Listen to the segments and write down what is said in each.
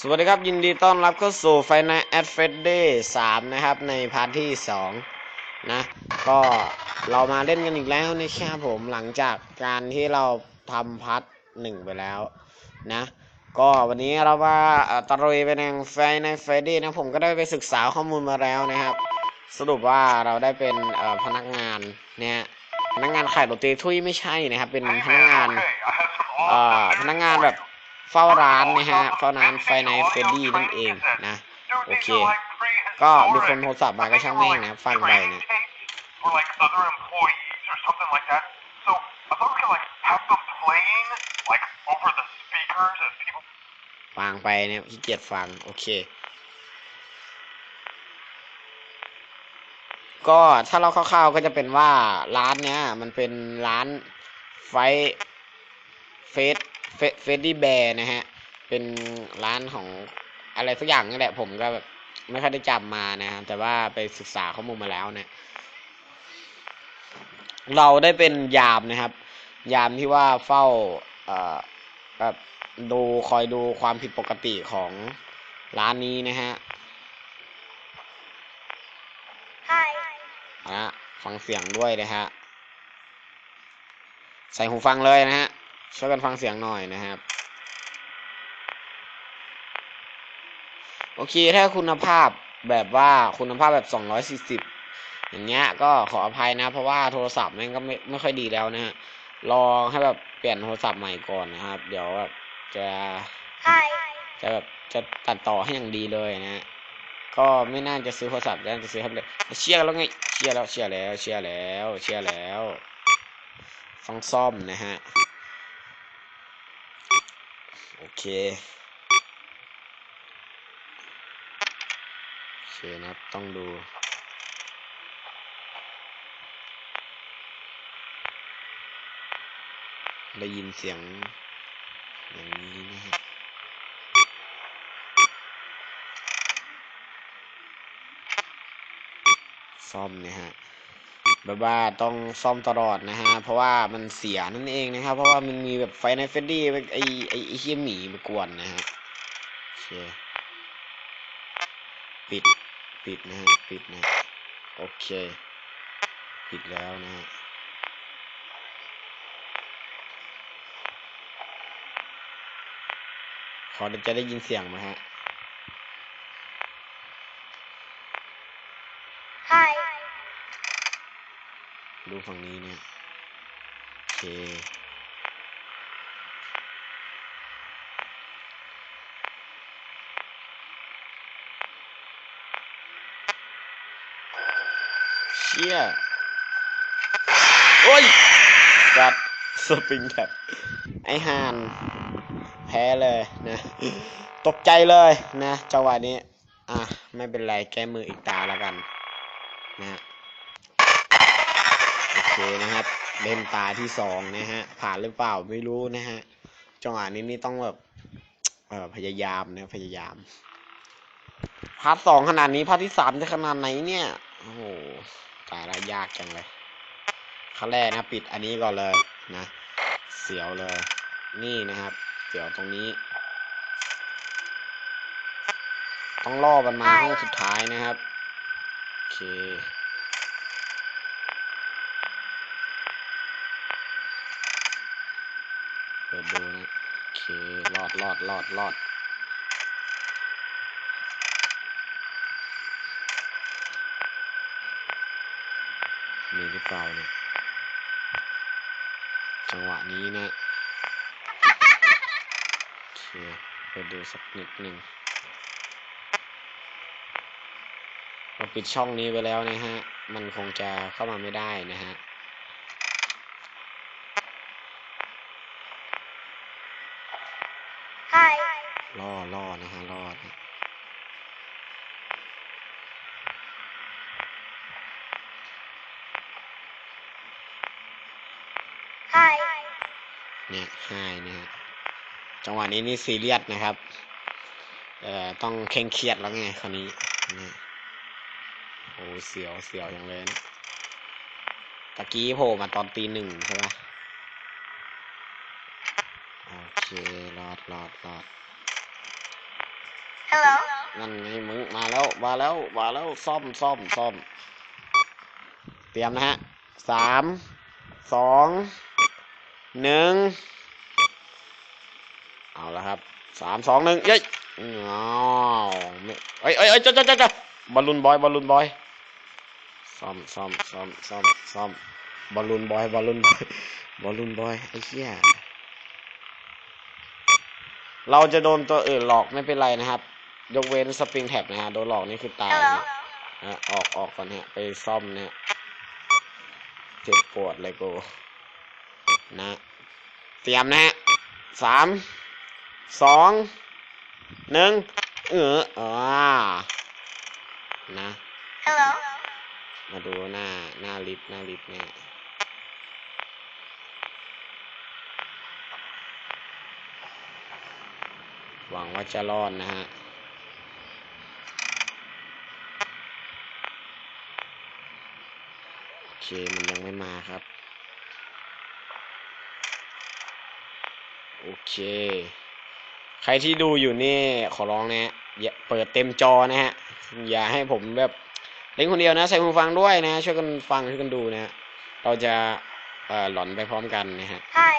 สวัสดีครับ ยินดีต้อนรับเข้าสู่ Final a d f e d Day 3นะครับ ในพาร์ทที่2นะ ก็เรามาเล่นกันอีกแล้วนะครับผมหลังจากการที่เราทำพาร์ทหนึ่งไปแล้วนะ ก็วันนี้เรามาเอ่อตะลุยไปในไฟในเฟดดี้นะผมก็ได้ไปศึกษาข้อมูลมาแล้วนะครับ สรุปว่าเราได้เป็นเอ่อพนักงานเนี่ยพนักงานขายโรตีทุยไม่ใช่นะครับ เป็นพนักงานเอ่อพนักงานแบบ เฝ้าร้านนะฮะเฝ้าร้านไฟในเฟดดี้นั่นเองนะ โอเค ก็มีคนโทรศัพท์มาก็ช่างแม่งนะครับฟังไปเนี่ย Or like other employees or something like that. So I thought we could like have them playing like over the speakers as people ฟังไปเนี่ยขี้เกียจฟัง โอเค ก็ถ้าเราคร่าวๆก็จะเป็นว่าร้านเนี้ย มันเป็นร้านไฟเฟส เฟเฟดดี้แบร์นะฮะ เป็นร้านของอะไรสักอย่างนี่แหละ ผมก็แบบไม่ค่อยได้จำมานะฮะแต่ว่าไปศึกษาข้อมูลมาแล้วเนี่ยเราได้เป็นยามนะครับ ยามที่ว่าเฝ้าเอ่อแบบดูคอยดูความผิดปกติของร้านนี้นะฮะนะฟังเสียงด้วยนะฮะ ใส่หูฟังเลยนะฮะ ช่วยกันฟังเสียงหน่อยนะครับ โอเคถ้าคุณภาพแบบว่าคุณภาพแบบ 240 อย่างเงี้ยก็ขออภัยนะ เพราะว่าโทรศัพท์แม่งก็ไม่ไม่ค่อยดีแล้วนะฮะลองให้แบบเปลี่ยนโทรศัพท์ใหม่ก่อนนะครับ เดี๋ยวแบบจะจะแบบจะตัดต่อให้อย่างดีเลยนะฮะก็ไม่น่าจะซื้อโทรศัพท์น่าจะซื้อให้เลยเชียร์แล้วไงเชียร์แล้วเชียร์แล้วเชียร์แล้วเชียร์แล้วต้องซ่อมนะฮะ โอเค โอเคนะครับ ต้องดูได้ยินเสียง อย่างนี้นะฮะซ่อมเนะฮะ แบบว่าต้องซ่อมตลอดนะฮะ เพราะว่ามันเสียนั่นเองนะครับ เพราะว่ามันมีแบบไฟในเฟดดี้ไอไอไอเฮียหมีมากวนนะฮะโอเคปิดปิดนะฮะปิดนะ โอเค ปิดแล้วนะฮะขอจะได้ยินเสียงไหมฮะ ดูฝั่งนี้เนี่ยโอเคเชี่ยโอ้ยจัดสปริงแท็บไอฮานแพ้เลยนะ ตกใจเลยนะจังหวะนี้ อะ ไม่เป็นไรแก้มืออีกตาแล้วกัน นะ เคนะครับเล่นตาที่สองนะฮะ ผ่านหรือเปล่าไม่รู้นะฮะ จังหวะนี้นี่ต้องแบบเออพยายามนะพยายาม พาร์ทสองขนาดนี้พาร์ทที่สามจะขนาดไหนเนี่ย โอ้โหตายละยากจังเลยขั้นแรกนะ ปิดอันนี้ก่อนเลยนะ เสียวเลย นี่นะครับ เสียวตรงนี้ ต้องล่อมันมาห้องสุดท้ายนะครับ โอเค ดดูนะโอเครอดรอดรอดรอดมีหรือเปล่าเนี่ยจังหวะนี้เนะโอเคเปิดดูสักนิดหนึ่งเราปิดช่องนี้ไปแล้วนะฮะ มันคงจะเข้ามาไม่ได้นะฮะ ล่อล่อนะฮะล่อนะ เนี่ยไฮนะฮะจังหวะนี้นี่ซีเรียสนะครับ เอ่อต้องเคร่งเครียดแล้วไงคราวนี้นะโอ้เสียวเสียวอย่างเลยนะตะกี้โผล่มาตอนตีหนึ่งใช่ปะโอเครอดรอดรอด Hello. นั่นไงมึงมาแล้วมาแล้วมาแล้วซ่อมซ่อมซ่อม เตรียมนะฮะสามสอง หนึ่งเอาละครับสามสองหนึ่งเย้ยอ้าวไม่เอ้ยเอ้ยเอ้ยจ้าจ้าจ้าจ้าบอลลูนบอยบอลลูนบอยซ่อมซ่อมซ่อมซ่อมซ่อมบอลลูนบอยบอลลูนบอยบอลลูนบอยไอ้เหี้ยเราจะโดนตัวอื่นหลอกไม่เป็นไรนะครับ ยกเว้นสปริงแท็บนะฮะโดนหลอกนี่คือตายนะ Hello. นะออกออกก่อนฮะไปซ่อมเนี่ยเจ็บปวดเลยกู นะเตรียมนะฮะสามสองหนึ่งเอออ่านะ Hello. มาดูหน้าหน้าลิฟต์หน้าลิฟต์เนี่ยหวังว่าจะรอดนะฮะโอเคมันยังไม่มาครับ โอเค ใครที่ดูอยู่นี่ขอร้องนะฮะอย่าเปิดเต็มจอนะฮะ อย่าให้ผมแบบเล่นคนเดียวนะ ใส่หูฟังด้วยนะ ช่วยกันฟังช่วยกันดูนะฮะเราจะเอ่อหลอนไปพร้อมกันนะฮะ Hi.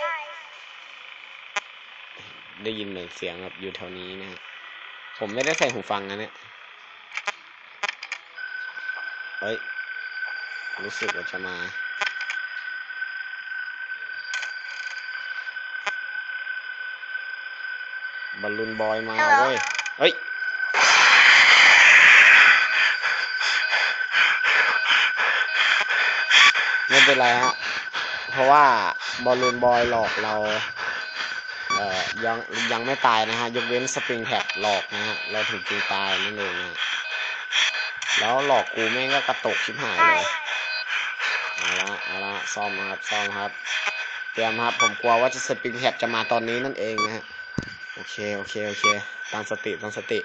ได้ยินเหมือนเสียงแบบอยู่แถวนี้นะฮะ ผมไม่ได้ใส่หูฟังนะเนี่ยเฮ้ย รู้สึกว่าจะมา บอลลูนบอยมา Hello. เว้ย เฮ้ย ไม่เป็นไรฮะ เพราะว่าบอลลูนบอยหลอกเราเอ่อยังยังไม่ตายนะฮะ ยกเว้นสปริงแท็บหลอกนะฮะ เราถึงจริงตายนั่นเองนะฮะแล้วหลอกกูแม่งก็กระตกชิบหายเลย Hi. เอาละเอาละซ่อมนะครับซ่อมครับ เตรียมครับ ผมกลัวว่าจะสปริงแท็บจะมาตอนนี้นั่นเองนะฮะ โอเค โอเค โอเคตั้งสติตั้งสติ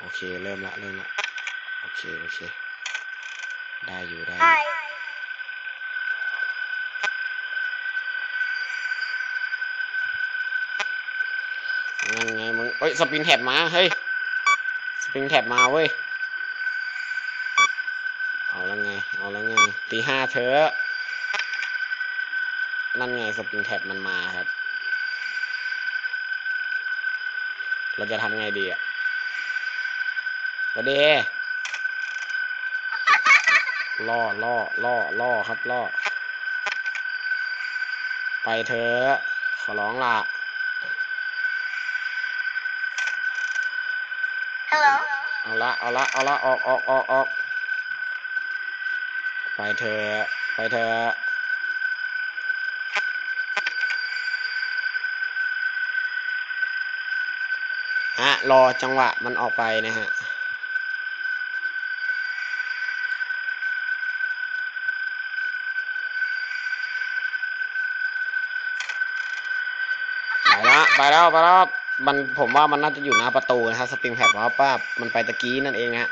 โอเค เริ่มละ เริ่มละ โอเค โอเค ได้อยู่ ได้อยู่ Hi. นั่นไงมึงเอ้ย สปริงแท็บมา เฮ้ย สปริงแท็บมาเว้ย เอาแล้วไง เอาแล้วไง ตีห้าเธอะนั่นไง สปริงแท็บมันมาครับ เราจะทำไงดีอะประเดล่อล่อล่อล่อครับล่อ ไปเถอะขอร้องละ Hello. เอาละเอาละเอาละออกออกออกออกไปเถอะไปเถอะ ฮะรอจังหวะมันออกไปนะฮะไปละไปแล้วไปแล้วมันผมว่ามันน่าจะอยู่หน้าประตูนะฮะสปริงแพดเพราะว่ามันไปตะกี้นั่นเองนะฮะ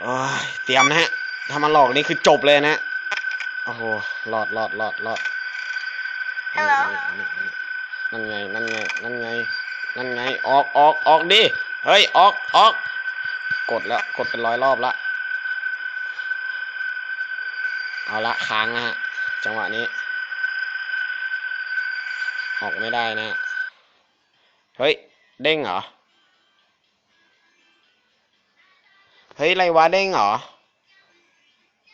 โอ้ยเตรียมนะฮะถ้ามันหลอกนี่คือจบเลยนะ โอ้โหรอดรอดรอดรอด Hello นั่นไงนั่นไงนั่นไง นั่นไงออกออกออกดิเฮ้ยออกออกกดแล้วกดเป็นร้อยรอบละเอาละค้างนะฮะจังหวะนี้ ออกไม่ได้นะ เฮ้ย เด้งเหรอ เฮ้ยไรวะเด้งเหรอ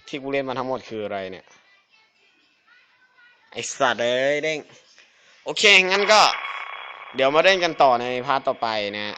ที่กูเล่นมาทั้งหมดคืออะไรเนี่ย ไอสัตว์เอ้ยเด้ง โอเค งั้นก็ เดี๋ยวมาเล่นกันต่อในพาร์ทต่อไปนะฮะ